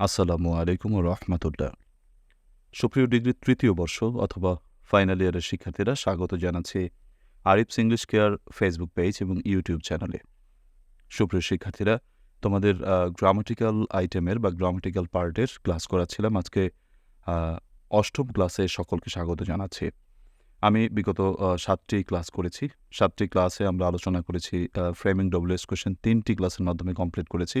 আসসালামু আলাইকুম রহমতুল্লাহ। সুপ্রিয় ডিগ্রি তৃতীয় বর্ষ অথবা ফাইনাল ইয়ারের শিক্ষার্থীরা স্বাগত জানাচ্ছি Arif's English care Facebook page এবং ইউটিউব চ্যানেলে। সুপ্রিয় শিক্ষার্থীরা, তোমাদের গ্রামাটিক্যাল আইটেমের বা গ্রামাটিক্যাল পার্টের ক্লাস করাচ্ছিলাম। আজকে অষ্টম ক্লাসে সকলকে স্বাগত জানাচ্ছি। আমি বিগত সাতটি ক্লাস করেছি। সাতটি ক্লাসে আমরা আলোচনা করেছি ফ্রেমিং ডব্লিউএস কোয়েশন তিনটি ক্লাসের মাধ্যমে কমপ্লিট করেছি।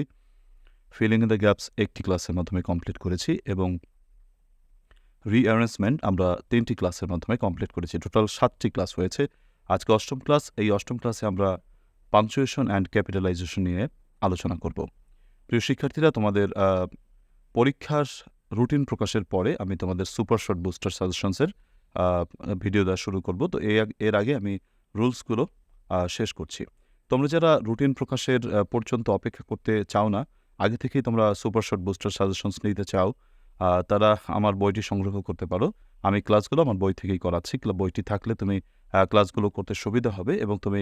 ফিলিং ইন দ্য গ্যাপস একটি ক্লাসের মাধ্যমে কমপ্লিট করেছি এবং রিঅ্যারেঞ্জমেন্ট আমরা তিনটি ক্লাসের মাধ্যমে কমপ্লিট করেছি। টোটাল সাতটি ক্লাস হয়েছে। আজকে অষ্টম ক্লাস এই অষ্টম ক্লাসে আমরা পাংচুয়েশন অ্যান্ড ক্যাপিটালাইজেশন নিয়ে আলোচনা করব। প্রিয় শিক্ষার্থীরা, তোমাদের পরীক্ষার রুটিন প্রকাশের পরে আমি তোমাদের সুপার শর্ট বুস্টার সাজেশনসের ভিডিও দেওয়া শুরু করব। তো এর এর আগে আমি রুলসগুলো শেষ করছি। তোমরা যারা রুটিন প্রকাশের পর্যন্ত অপেক্ষা করতে চাও না আগে থেকেই তোমরা সুপার শর্ট বুস্টার সাজেশনস নিতে চাও তারা আমার বইটি সংগ্রহ করতে পারো। আমি ক্লাসগুলো আমার বই থেকেই করাচ্ছি। বইটি থাকলে তুমি ক্লাসগুলো করতে সুবিধা হবে এবং তুমি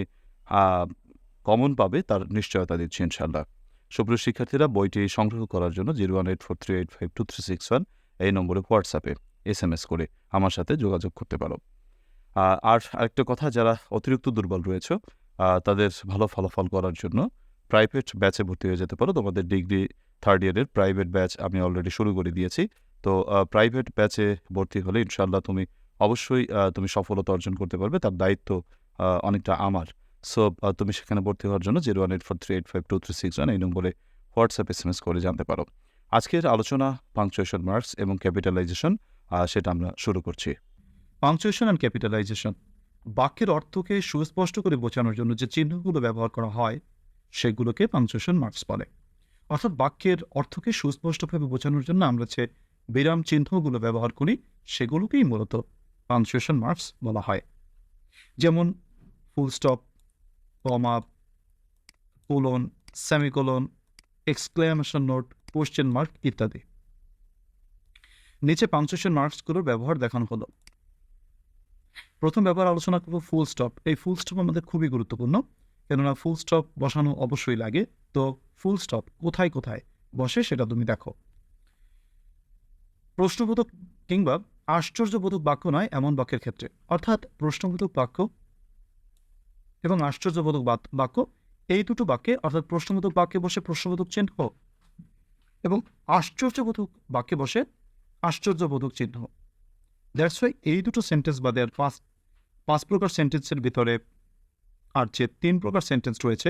কমন পাবে তার নিশ্চয়তা দিচ্ছি ইনশাল্লাহ সুপ্রিয় শিক্ষার্থীরা, বইটি সংগ্রহ করার জন্য zero one eight four three eight five two three six one এই নম্বরে হোয়াটসঅ্যাপে এস এম এস করে আমার সাথে যোগাযোগ করতে পারো। আর আরেকটা কথা, যারা অতিরিক্ত দুর্বল রয়েছে তাদের ভালো ফলাফল করার জন্য প্রাইভেট ব্যাচে ভর্তি হয়ে যেতে পারো। তোমাদের ডিগ্রি থার্ড ইয়ারের প্রাইভেট ব্যাচ আমি অলরেডি শুরু করে দিয়েছি। তো প্রাইভেট ব্যাচে ভর্তি হলে ইনশাল্লাহ তুমি অবশ্যই তুমি সফলতা অর্জন করতে পারবে। তার দায়িত্ব অনেকটা আমার। সো তুমি সেখানে ভর্তি হওয়ার জন্য zero one eight four three eight five two three six one এই নম্বরে হোয়াটসঅ্যাপ এস এম এস করে জানতে পারো। আজকের আলোচনা পাংচুয়েশন মার্কস এবং ক্যাপিটালাইজেশন সেটা আমরা শুরু করছি। পাংচুয়েশন অ্যান্ড ক্যাপিটালাইজেশন বাক্যের অর্থকে সুস্পষ্ট করে বোঝানোর জন্য যে চিহ্নগুলো ব্যবহার করা হয় সেগুলোকে পাংচুয়েশন মার্কস বলে। অর্থাৎ বাক্যের অর্থকে সুস্পষ্টভাবে বোঝানোর জন্য আমরা যে বিরাম চিহ্নগুলো ব্যবহার করি, সেগুলোকেই মূলত পাংচুয়েশন মার্কস বলা হয়। যেমন full stop comma colon semicolon exclamation note question mark ইত্যাদি। নিচে পাংচুয়েশন মার্কসগুলোর ব্যবহার দেখানো হলো। প্রথম ব্যাপার আলোচনা করব ফুল স্টপ এই ফুল স্টপ আমাদের খুবই গুরুত্বপূর্ণ। কেননা ফুল স্টপ বসানো অবশ্যই লাগে। তো ফুল স্টপ কোথায় কোথায় বসে সেটা তুমি দেখো। প্রশ্নবোধক কিংবা আশ্চর্যবোধক বাক্য নয় এমন বাক্যের ক্ষেত্রে। অর্থাৎ প্রশ্নবোধক বাক্য এবং আশ্চর্যবোধক বাক্য, এই দুটো বাক্যে, অর্থাৎ প্রশ্নবোধক বাক্যে বসে প্রশ্নবোধক চিহ্ন এবং আশ্চর্যবোধক বাক্যে বসে আশ্চর্যবোধক চিহ্ন। দ্যাটস ওয়াই এই দুটো সেন্টেন্স বা দেয়ার পাঁচ পাঁচ প্রকার সেন্টেন্সের ভিতরে আর যে তিন প্রকার সেন্টেন্স রয়েছে,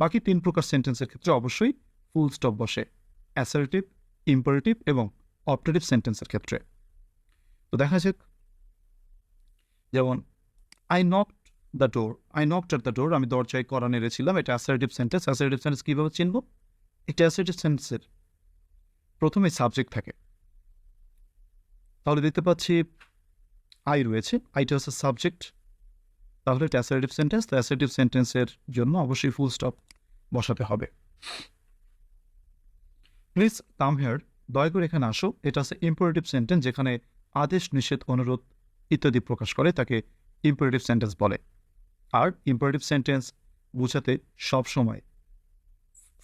বাকি তিন প্রকার সেন্টেন্সের ক্ষেত্রে অবশ্যই ফুল স্টপ বসে। অ্যাসারেটিভ ইম্পারেটিভ এবং অপারেটিভ সেন্টেন্সের ক্ষেত্রে। তো দেখা যাক। যেমন I knock the door I knocked at the door আমি দরজায় করা নেড়েছিলাম, এটা অ্যাসারেটিভ সেন্টেন্স অ্যাসারেটিভ সেন্টেন্স কীভাবে চিনব? এটা অ্যাসারেটিভ সেন্টেন্সের প্রথমে সাবজেক্ট থাকে। তাহলে দেখতে পাচ্ছি আই রয়েছে আইটা হচ্ছে সাবজেক্ট তাহলে এটা অ্যাসারেটিভ সেন্টেন্স তো অ্যাসারেটিভ সেন্টেন্সের জন্য অবশ্যই ফুল স্টপ বসাতে হবে। প্লিজ কাম হেয়ার দয়া করে এখানে আসো। এটা হচ্ছে ইম্পারেটিভ সেন্টেন্স যেখানে আদেশ, নিষেধ, অনুরোধ ইত্যাদি প্রকাশ করে, তাকে ইম্পারেটিভ সেন্টেন্স বলে। আর ইম্পারেটিভ সেন্টেন্স বোঝাতে সবসময়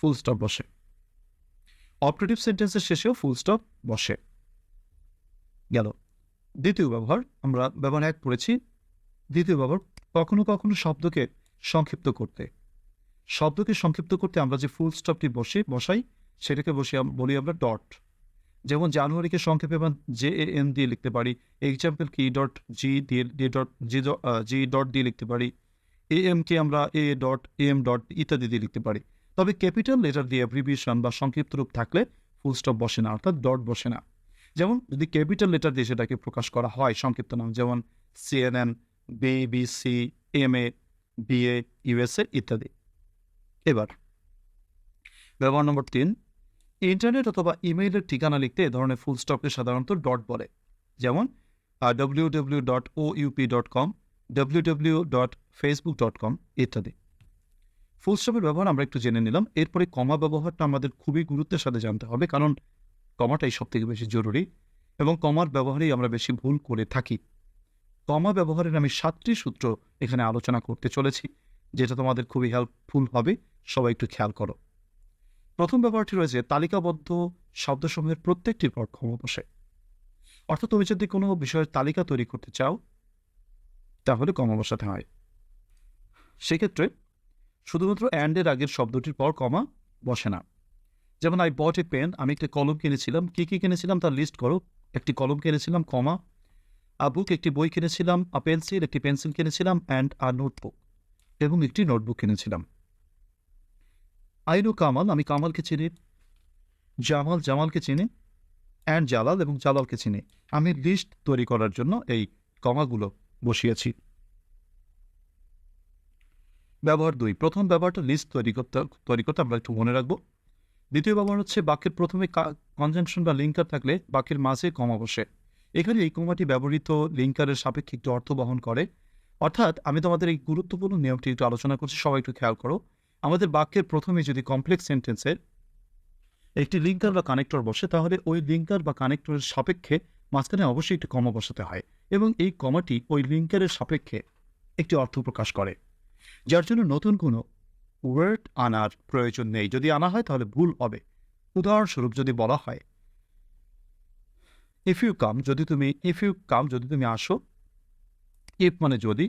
ফুল স্টপ বসে। অপারেটিভ সেন্টেন্সের শেষেও ফুল স্টপ বসে। গেল। দ্বিতীয় ব্যবহার, আমরা ব্যবহার এক পড়েছি। দ্বিতীয় ব্যবহার কখনো কখনো শব্দকে সংক্ষিপ্ত করতে। শব্দকে সংক্ষিপ্ত করতে আমরা যে ফুল স্টপটি বসে, বসাই, সেটাকে বসে বলি আমরা ডট যেমন জানুয়ারিকে সংক্ষেপে আমরা জে এ এন দিয়ে লিখতে পারি এক্সাম্পল কি ডট জি দিয়ে D dot G G dot দিয়ে লিখতে পারি এ এমকে আমরা এ ডট এম ডট ইত্যাদি দিয়ে লিখতে পারি। তবে ক্যাপিটাল লেটার দিয়ে অ্যাব্রিভিয়েশন বা সংক্ষিপ্ত রূপ থাকলে ফুল স্টপ বসে না, অর্থাৎ ডট বসে না। যেমন যদি ক্যাপিটাল লেটার দিয়ে সেটাকে প্রকাশ করা হয়, সংক্ষিপ্ত নাম, যেমন CNN BBC M A BA USA ইত্যাদি। এবার, ব্যবহার নম্বর তিন, ইন্টারনেট অথবা ইমেইলের ঠিকানা লিখতে এ ধরনের ফুল স্টপকে সাধারণত ডট বলে। যেমন W W dot O UP dot com W W dot Facebook dot com ইত্যাদি ফুল স্টপের ব্যবহার আমরা একটু জেনে নিলাম। এরপরে কমা ব্যবহারটা আমাদের খুবই গুরুত্বের সাথে জানতে হবে, কারণ কমাটাই সব থেকে বেশি জরুরি এবং কমার ব্যবহারেই আমরা বেশি ভুল করে থাকি। কমা ব্যবহারের আমি সাতটি সূত্র এখানে আলোচনা করতে চলেছি, যেটা তোমাদের খুবই হেল্পফুল হবে, সবাই একটু খেয়াল করো। প্রথম ব্যাপারটি রয়েছে, তালিকাবদ্ধ শব্দসমূহের প্রত্যেকটির পর ক্ষমা বসে অর্থাৎ তুমি যদি কোনো বিষয়ের তালিকা তৈরি করতে চাও, তাহলে কমা বসাতে হয়। সেক্ষেত্রে শুধুমাত্র অ্যান্ডের আগের শব্দটির পর কমা বসে না। যেমন আই বট এ পেন আমি একটি কলম কিনেছিলাম। কী কী কিনেছিলাম তার লিস্ট করো। একটি কলম কিনেছিলাম, কমা আ বুক একটি বই কিনেছিলাম, আ পেন্সিল, একটি পেন্সিল কিনেছিলাম অ্যান্ড আ নোটবুক এবং একটি নোটবুক কিনেছিলাম। আইনু কামাল, আমি কামালকে চিনি। জামাল জামালকে চিনি। অ্যান্ড জালাল এবং জালালকে চিনি। আমি লিস্ট তৈরি করার জন্য এই কমাগুলো বসিয়েছি। ব্যবহার দুই। প্রথম ব্যবহারটা লিস্ট তৈরি করতে তৈরি করতে আমরা একটু মনে রাখব। দ্বিতীয় ব্যবহার হচ্ছে বাক্যের প্রথমে কনজাংশন বা লিঙ্কার থাকলে বাক্যের মাঝে কমা বসে। এখানে এই কমাটি ব্যবহৃত লিঙ্কারের সাপেক্ষে একটু অর্থ বহন করে। অর্থাৎ আমি তোমাদের এই গুরুত্বপূর্ণ নিয়মটি একটু আলোচনা করছি, সবাই একটু খেয়াল করো। আমাদের বাক্যের প্রথমে যদি কমপ্লেক্স সেন্টেন্সের একটি লিঙ্কার বা কানেক্টর বসে, তাহলে ওই লিঙ্কার বা কানেক্টরের সাপেক্ষে মাঝখানে অবশ্যই একটি কমা বসাতে হয় এবং এই কমাটি ওই লিঙ্কারের সাপেক্ষে একটি অর্থ প্রকাশ করে। যার জন্য নতুন কোনো ওয়ার্ড আনার প্রয়োজন নেই। যদি আনা হয়, তাহলে ভুল হবে। উদাহরণস্বরূপ যদি বলা হয় ইফ ইউ কাম যদি তুমি ইফ ইউ কাম যদি তুমি আসো ইফ মানে যদি,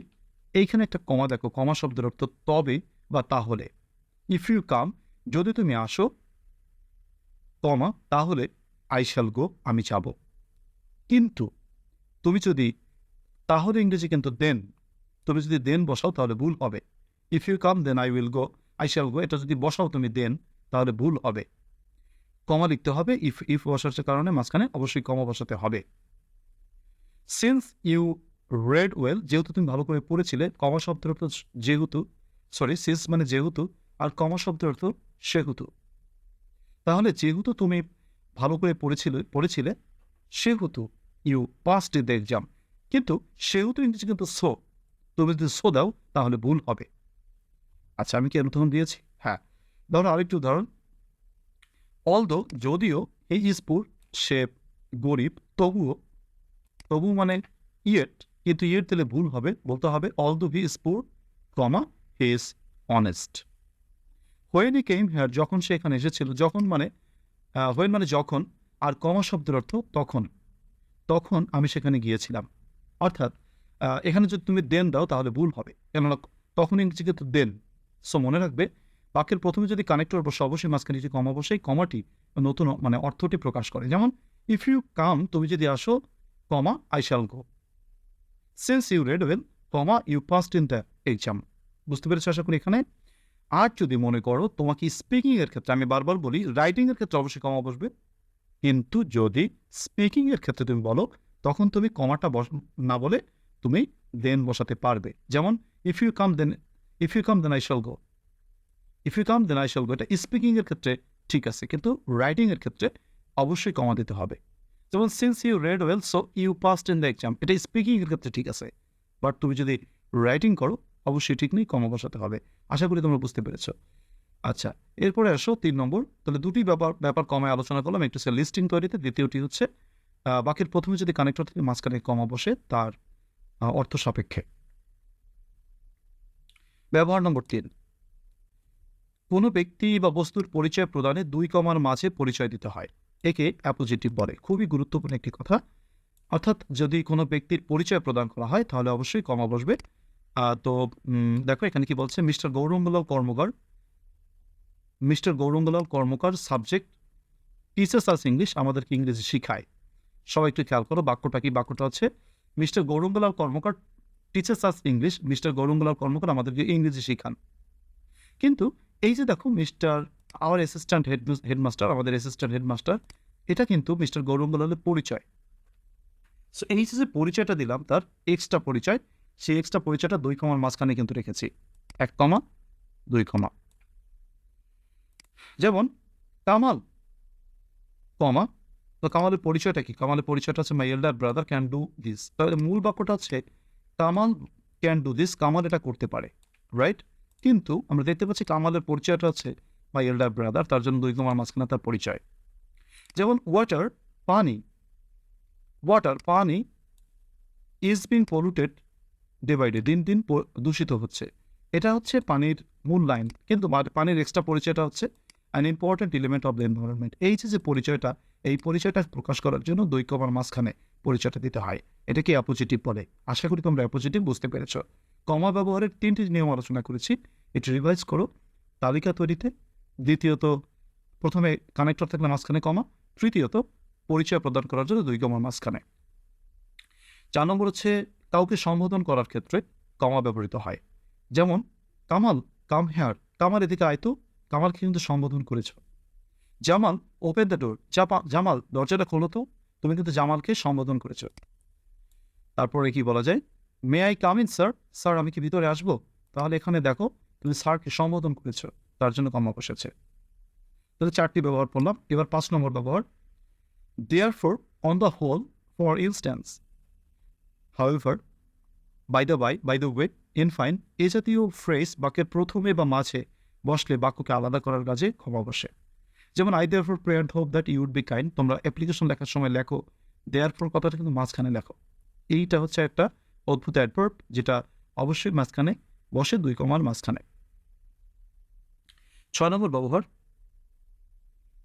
এইখানে একটা কমা দেখো, কমা শব্দের অর্থ তবে বা তাহলে। ইফ ইউ কাম যদি তুমি আসো, কমা, তাহলে আই শ্যাল গো আমি যাব। কিন্তু তুমি যদি, তাহলে ইংরেজি কিন্তু দেন তুমি যদি দেন বসাও, তাহলে ভুল হবে। If you come then I will go I shall go এটা যদি বসাও তুমি দেন তাহলে ভুল হবে। কমা লিখতে হবে ইফ ইফ বসার কারণে মাঝখানে অবশ্যই কমা বসাতে হবে। সিন্স ইউ রেড ওয়েল যেহেতু তুমি ভালো করে পড়েছিলে, কমা শব্দের অর্থ যেহেতু সরি সিন্স মানে যেহেতু, আর কমা শব্দের অর্থ সেহেতু। তাহলে যেহেতু তুমি ভালো করে পড়েছিলে পড়েছিলে, সেহেতু ইউ পাস্ট দ্য এক্সাম কিন্তু সেহেতু ইংরেজি কিন্তু সো তুমি যদি সো দাও, তাহলে ভুল হবে। আচ্ছা আমি কি এর উদাহরণ দিয়েছি? হ্যাঁ। ধরো আরেকটি উদাহরণ। অলদো যদিও এই ইসপুর সে গরিব, তবুও, তবু মানে ইয়েট, কিন্তু ইয়েট দিলে ভুল হবে, বলতে হবে although he is poor comma he is honest when came here যখন সে এখানে এসেছিল, যখন মানে হোয়েন মানে যখন, আর কমা শব্দের অর্থ তখন তখন আমি সেখানে গিয়েছিলাম। অর্থাৎ এখানে যদি তুমি দেন দাও, তাহলে ভুল হবে। কেননা তখন ইংরেজি কিন্তু দেন সো মনে রাখবে বাক্যের প্রথমে যদি কানেক্টর বসে, অবশ্যই মাঝখানে যে কমা বসে কমাটি নতুন মানে অর্থটি প্রকাশ করে। যেমন ইফ ইউ কাম তুমি যদি আসো comma I shall go since you read well comma you passed in the exam বুঝতে পেরেছ আশা করি এখানে? আর যদি মনে করো, তোমাকে স্পিকিং এর ক্ষেত্রে, আমি বারবার বলি রাইটিংয়ের ক্ষেত্রে অবশ্যই কমা বসবে। কিন্তু যদি স্পিকিং এর ক্ষেত্রে তুমি বলো, তখন তুমি কমাটা বস না বলে তুমি দেন বসাতে পারবে। যেমন if you come then if you come then I shall go if you come then I shall go এটা স্পিকিংয়ের ক্ষেত্রে ঠিক আছে, কিন্তু রাইটিং এর ক্ষেত্রে অবশ্যই কমা দিতে হবে। যেমন since you read well so you passed in the exam এটা স্পিকিংয়ের ক্ষেত্রে ঠিক আছে বাট তুমি যদি রাইটিং করো, অবশ্যই ঠিক নেই কমা বসাতে হবে। আশা করি তোমরা বুঝতে পেরেছ। আচ্ছা এরপরে আসো তিন নম্বর। তাহলে দুটি ব্যাপার ব্যাপার কমায় আলোচনা করলাম। একটু হচ্ছে লিস্টিং তৈরিতে, দ্বিতীয়টি হচ্ছে বাকির প্রথমে যদি কানেক্টর থেকে মাঝখানে কমা বসে, তার অর্থ সাপেক্ষে। ব্যবহার নম্বর তিন। কোনো ব্যক্তি বা বস্তুর পরিচয় প্রদানে দুই কমার মাঝে পরিচয় দিতে হয়। একে অ্যাপোজিটিভ বলে। খুবই গুরুত্বপূর্ণ একটি কথা। অর্থাৎ যদি কোনো ব্যক্তির পরিচয় প্রদান করা হয়, তাহলে অবশ্যই কমা বসবে। তো দেখো এখানে কি বলছে, Mr Gaurangalal Karmakar. Mr Gaurangalal Karmakar subject teachers us English, আমাদেরকে ইংরেজি শিখায়। সবাই একটু খেয়াল করো, বাক্যটা কি, বাক্যটা হচ্ছে, Mr Gaurangalal Karmakar teachers us English, Mr Gaurangalal Karmakar আমাদেরকে ইংরেজি শিখান। কিন্তু এই যে দেখো Mr our assistant head headmaster আমাদের অ্যাসিস্ট্যান্ট হেডমাস্টার এটা কিন্তু মিস্টার গৌরঙ্গলালের পরিচয়। সো এই যে পরিচয়টা দিলাম, তার এক্সট্রা পরিচয়, সেই এক্সট্রা পরিচয়টা দুই কমার মাঝখানে কিন্তু রেখেছি। এক কমা দুই কমা যেমন, কামাল কমা তো কামালের পরিচয়টা কি? কামালের পরিচয়টা হচ্ছে my elder brother can do this তাহলে মূল বাক্যটা হচ্ছে, Kamal can do this Kamal এটা করতে পারে রাইট কিন্তু আমরা দেখতে পাচ্ছি কামালের পরিচয়টা হচ্ছে মাই এল্ডার ব্রাদার তার জন্য দুই কমার মাঝখানে তার পরিচয়। যেমন ওয়াটার পানি। ওয়াটার পানি is being polluted day by day দিন দিন দূষিত হচ্ছে। এটা হচ্ছে পানির মূল লাইন কিন্তু পানির এক্সট্রা পরিচয়টা হচ্ছে an important element of the environment এই যে যে পরিচয়টা, এই পরিচয়টা প্রকাশ করার জন্য দুই কমার মাঝখানে পরিচয়টা দিতে হয়। এটাকে অ্যাপোজিটিভ বলে। আশা করি তোমরা অ্যাপোজিটিভ বুঝতে পেরেছ। কমা ব্যবহারের তিনটি নিয়ম আলোচনা করেছি। এটি রিভাইজ করো। তালিকা তৈরিতে। দ্বিতীয়ত, প্রথমে কানেক্টর থাকলে মাঝখানে কমা। তৃতীয়ত, পরিচয় প্রদান করার জন্য দুই কমার মাঝখানে। চার নম্বর হচ্ছে, কাউকে সম্বোধন করার ক্ষেত্রে কমা ব্যবহৃত হয়। যেমন, কামাল, কাম হেয়ার, কামাল এদিকে আয়তো কামালকে কিন্তু সম্বোধন করেছ। Jamal open the door Jamal, দরজাটা খোলো তো, তুমি কিন্তু জামালকে সম্বোধন করেছ। তারপরে কি বলা যায়? May I come in sir sir আমি কি ভিতরে আসব? তাহলে এখানে দেখো, তুমি স্যারকে সম্বোধন করেছ, তার জন্য কমা বসেছে। তাহলে চারটি ব্যবহার করলাম। এবার পাঁচ নম্বর ব্যবহার। Therefore on the whole for instance however by the by by the way in fine এ জাতীয় ফ্রেজ বাক্যের প্রথমে বা মাঝে বসলে বাক্যকে আলাদা করার কাজে ক্ষমা বসে। যেমন I therefore pray and hope that you'd be kind তোমরা অ্যাপ্লিকেশন লেখার সময় লেখো। দেয়ার ফর কথাটা কিন্তু মাঝখানে লেখো। এইটা হচ্ছে একটা অদ্ভুত অ্যাডভার্ব যেটা অবশ্যই মাঝখানে বসে দুই কমার মাঝখানে। ছয় নম্বর ব্যবহার।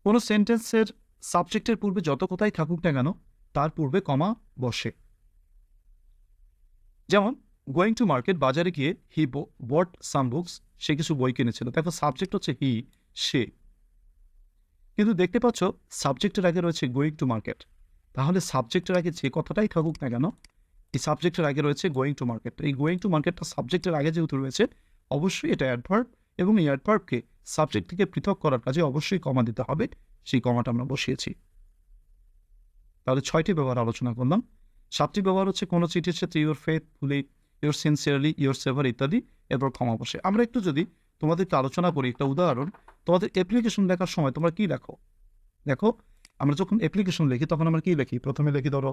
কোনো সেন্টেন্সের সাবজেক্টের পূর্বে যত কোথায় থাকুক না কেন, তার পূর্বে কমা বসে। যেমন গোয়িং টু মার্কেট বাজারে গিয়ে হি বট সাম বুকস সে কিছু বই কিনেছিল। দেখো সাবজেক্ট হচ্ছে হি সে। কিন্তু দেখতে পাচ্ছ সাবজেক্টের আগে রয়েছে গোয়িং টু মার্কেট তাহলে সাবজেক্টের আগে যে কথাটাই থাকুক না কেন এই সাবজেক্টের আগে রয়েছে গোয়িং টু মার্কেট এই গোয়িং টু মার্কেটটা সাবজেক্টের আগে যেহেতু রয়েছে, অবশ্যই এটা অ্যাডভার্ব এবং এই অ্যাডভার্বকে সাবজেক্ট থেকে পৃথক করার কাজে অবশ্যই কমা দিতে হবে। সেই কমাটা আমরা বসিয়েছি। তাহলে ছয়টি ব্যবহার আলোচনা করলাম। সাতটি ব্যবহার হচ্ছে কোনো চিঠির সাথে yours faithfully yours sincerely yours ever ইত্যাদি, এরপর ক্ষমা বসে। আমরা একটু যদি তোমাদেরকে আলোচনা করি, একটা উদাহরণ, তোমাদের অ্যাপ্লিকেশন লেখার সময় তোমরা কি লেখো? দেখো, আমরা যখন অ্যাপ্লিকেশন লিখি তখন আমরা কি লিখি? প্রথমে লিখি ধরো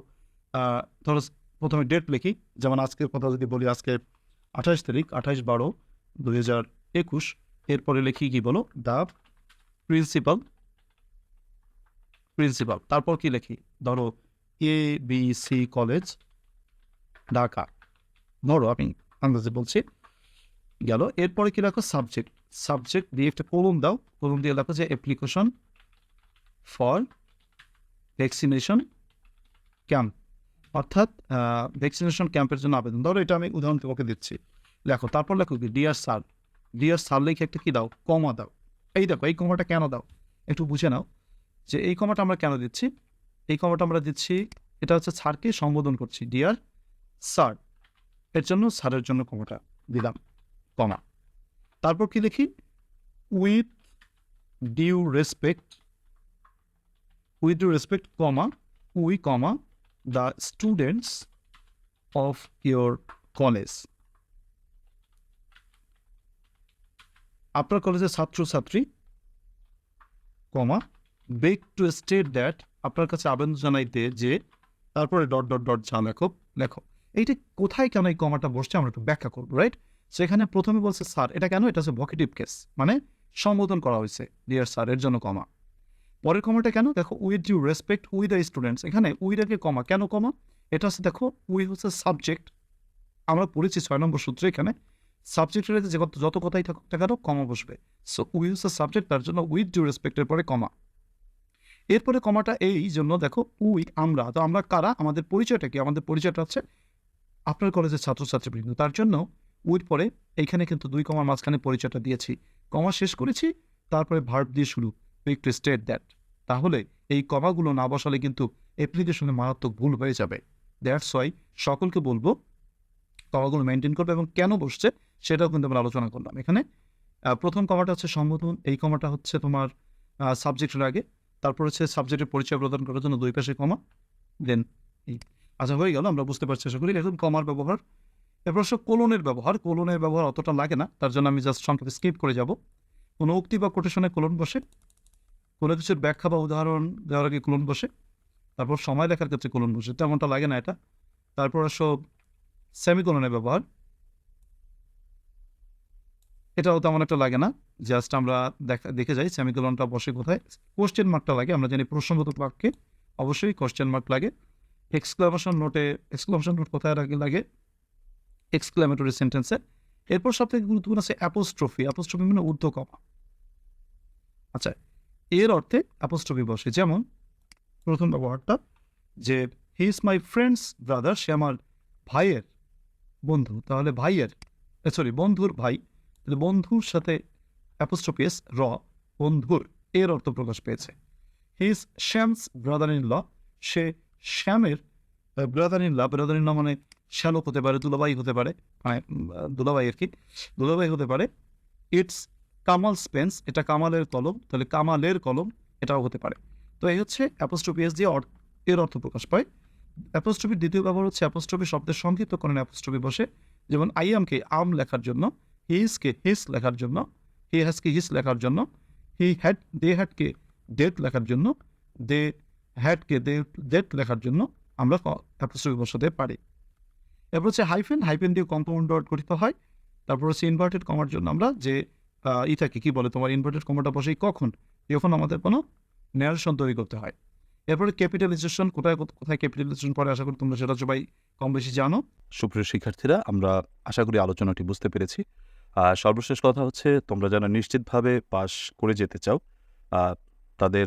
ধরো প্রথমে ডেট লিখি। যেমন আজকের কথা যদি বলি, আজকে আঠাশ তারিখ, আঠাশ বারো দুই হাজার একুশ। এরপরে লিখি কি বলো? দ্য প্রিন্সিপাল প্রিন্সিপাল তারপর কি লিখি? ধরো A B C college Dhaka. ধরো, আমি আন্দাজে বলছি, গেল। এরপরে কি লেখো? সাবজেক্ট সাবজেক্ট দিয়ে একটা কলম দাও। কলম দিয়ে লেখো যে অ্যাপ্লিকেশন ফর ভ্যাকসিনেশন ক্যাম্প অর্থাৎ ভ্যাকসিনেশন ক্যাম্পের জন্য আবেদন। ধরো এটা আমি উদাহরণ তোমাকে দিচ্ছি। লেখো, তারপর লেখো কি ডিয়ার স্যার ডিয়ার স্যার লিখে একটা কি দাও? কমা দাও। এই দেখো, এই কমাটা কেন দাও? একটু বুঝে নাও যে এই কমাটা আমরা কেন দিচ্ছি? এই কমাটা আমরা দিচ্ছি, এটা হচ্ছে স্যারকে সম্বোধন করছি ডিয়ার স্যার এর জন্য স্যারের জন্য কমাটা দিলাম, কমা। তারপর কি লিখি? With due respect with due respect comma, we comma the students of your college আপনার কলেজের ছাত্রছাত্রী, comma beg to state that আপনার কাছে আবেদন জানাইতে যে, তারপরে ডট ডট ডট যা লেখো লেখো। এইটা কোথায় কেন এই কমাটা বসছে আমরা একটু ব্যাখ্যা করব রাইট সেখানে প্রথমে বলছে, স্যার, এটা কেন? এটা হচ্ছে ভকেটিভ কেস মানে সম্বোধন করা হয়েছে ডিয়ার স্যার এর জন্য কমা। পরের কমাটা কেন? দেখো with due respect we the students এখানে উই রেখে কমা কেন কমা এটা হচ্ছে, দেখো উই হচ্ছে সাবজেক্ট আমরা পড়েছি ছয় নম্বর সূত্রে এখানে। সাবজেক্টের যে যত কথাই থাকুক না কেন কমা বসবে। সো উই হচ্ছে সাবজেক্ট তার জন্য উইথ ডিউ রেসপেক্টের পরে কমা এরপরে কমাটা এই জন্য, দেখো উই আমরা, তো আমরা কারা? আমাদের পরিচয়টা কি? আমাদের পরিচয়টা হচ্ছে আপনার কলেজের ছাত্রছাত্রীবৃন্দ। তার জন্য উইথ পরে এইখানে কিন্তু দুই কমার মাঝখানে পরিচয়টা দিয়েছি। কমা শেষ করেছি, তারপরে ভার্ব দিয়ে শুরু। উইক টু স্টেট দ্যাট তাহলে এই কমাগুলো না বসালে কিন্তু অ্যাপ্লিকেশনে মারাত্মক ভুল হয়ে যাবে। দ্যাটস ওয়াই সকলকে বলব, কমাগুলো মেনটেন করবে এবং কেন বসছে সেটাও কিন্তু আমরা আলোচনা করলাম। এখানে প্রথম কমাটা হচ্ছে সম্বোধন, এই কমাটা হচ্ছে তোমার সাবজেক্টের আগে, তারপর হচ্ছে সাবজেক্টের পরিচয় প্রদান করার জন্য দুই পাশে কমা দেন এই। আচ্ছা হয়ে গেল, আমরা বুঝতে পারছি, আশা করি এখন কমার ব্যবহার। এরপর হচ্ছে কোলনের ব্যবহার কোলনের ব্যবহার অতটা লাগে না, তার জন্য আমি জাস্ট সংক্ষেপে স্কিপ করে যাব। কোনো উক্তি বা কোটেশনে কোলন বসে। কোনো কিছুর ব্যাখ্যা বা উদাহরণ দেওয়ার আগে কোলন বসে, তারপর সময় লেখার ক্ষেত্রে কোলন বসে। তেমনটা লাগে না এটা। তারপর সব সেমিকোলনের ব্যবহার। এটাও তেমন একটা লাগে না। জাস্ট আমরা দেখা, দেখে যাই সেমিকোলনটা বসে কোথায়। কোশ্চেন মার্কটা লাগে, আমরা জানি প্রশ্নবোধক বাক্যে অবশ্যই কোশ্চেন মার্ক লাগে। এক্সক্লামেশন নোটে এক্সক্লামেশন নোট কোথায় লাগে? লাগে এক্সক্লামেটরি সেন্টেন্সে এরপর সব থেকে গুরুত্বপূর্ণ আছে অ্যাপোস্ট্রফি অ্যাপোস্ট্রফি মানে ঊর্ধ্ব কমা আচ্ছা এর অর্থে অ্যাপোস্ট্রফি বসে। যেমন, প্রথম ব্যবহারটা, যে he is my friend's brother সে আমার ভাইয়ের বন্ধু। তাহলে ভাইয়ের সরি বন্ধুর ভাই, তাহলে বন্ধুর সাথে অ্যাপোস্ট্রোপিয়াস র, বন্ধুর, এর অর্থ প্রকাশ পেয়েছে। He is Shyam's brother in law সে শ্যামের brother in law brother in law মানে শ্যালক হতে পারে দুলাবাই হতে পারে মানে দুলাবাই আর কি দুলাবাই হতে পারে। ইটস কামাল স্পেন্স, এটা কামালের কলম, তাহলে কামালের কলম এটাও হতে পারে। তো এই হচ্ছে অ্যাপোস্ট্রোপিয়াস দিয়ে অর- এর অর্থ প্রকাশ পায়। অ্যাপোস্ট্রফির দ্বিতীয় ব্যবহার হচ্ছে অ্যাপোস্ট্রফি শব্দের সংক্ষিপ্তকরণে অ্যাপোস্ট্রফি বসে। যেমন আই আমকে আম লেখার জন্য হি ইজকে হিস লেখার জন্য হি হ্যাজকে হিস লেখার জন্য হি হ্যাড দে হ্যাডকে ডেট লেখার জন্য দে হ্যাডকে দে ডেট লেখার জন্য আমরা অ্যাপোস্ট্রফি বসাতে পারি। এরপর হচ্ছে হাইফেন হাইফেন দিয়ে কম্পাউন্ড ডট গঠিত হয়। তারপর হচ্ছে ইনভার্টেড কমার জন্য আমরা যে ই থাকে কী বলে তোমার ইনভার্টেড কমাটা বসেই কখন? যখন আমাদের কোনো ন্যারেশন তৈরি করতে হয়। এরপরে ক্যাপিটালাইজেশন কোথায় কোথ- কোথায় ক্যাপিটালাইজেশন পরে আশা করি তোমরা সেটা সবাই কম বেশি জানো। সুপ্রিয় শিক্ষার্থীরা, আমরা আশা করি আলোচনাটি বুঝতে পেরেছি। আর সর্বশেষ কথা হচ্ছে, তোমরা যারা নিশ্চিতভাবে পাশ করে যেতে চাও তাদের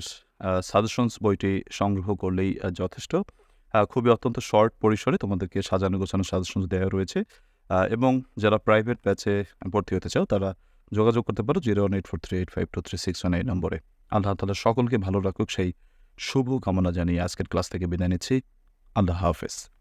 সাজেশনস বইটি সংগ্রহ করলেই যথেষ্ট। খুবই অত্যন্ত শর্ট পরিসরে তোমাদেরকে সাজানো গোছানো সাজেশনস দেওয়া রয়েছে এবং যারা প্রাইভেট ব্যাচে ভর্তি হতে চাও, তারা যোগাযোগ করতে পারো zero one eight four three eight five two three six one এই নম্বরে। আল্লাহ তালা সকলকে ভালো রাখুক, সেই শুভ কামনা জানিয়ে আজকের ক্লাস থেকে বিদায় নিচ্ছি। আল্লাহ হাফেজ।